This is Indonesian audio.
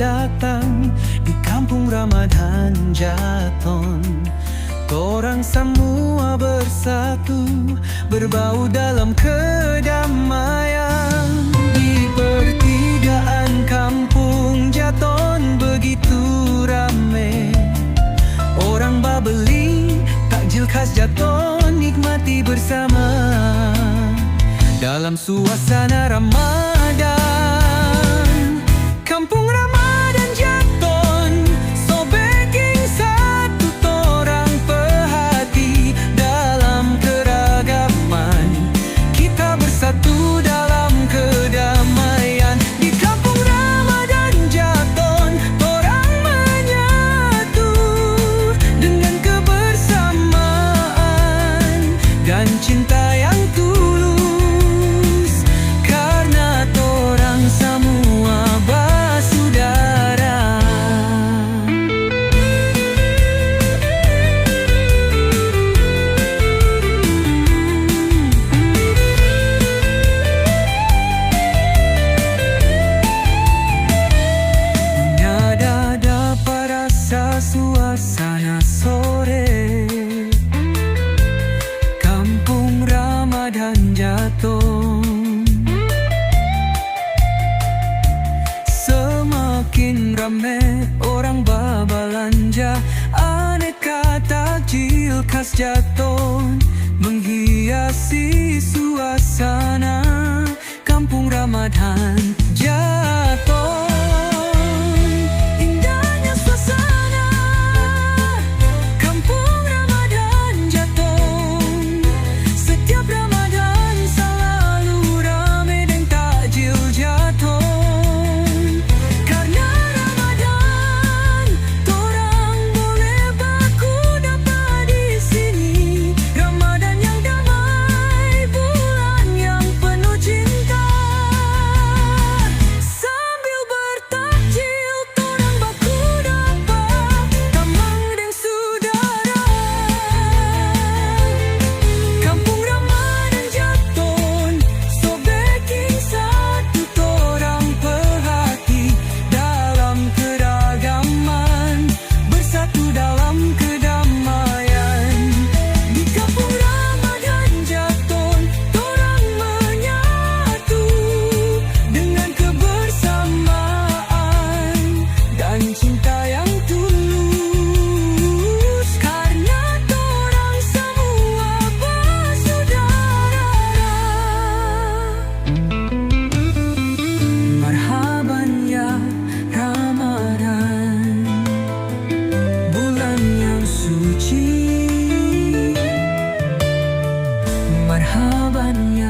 datang di kampung Ramadan Jaton Orang semua bersatu berbau dalam kedamaian. Di pertigaan kampung Jaton begitu rame. Orang babeli takjil khas Jaton nikmati bersama. Dalam suasana ramai 感情淡 Semakin ramai orang babelanja Aneka takjil khas jatuh Yeah.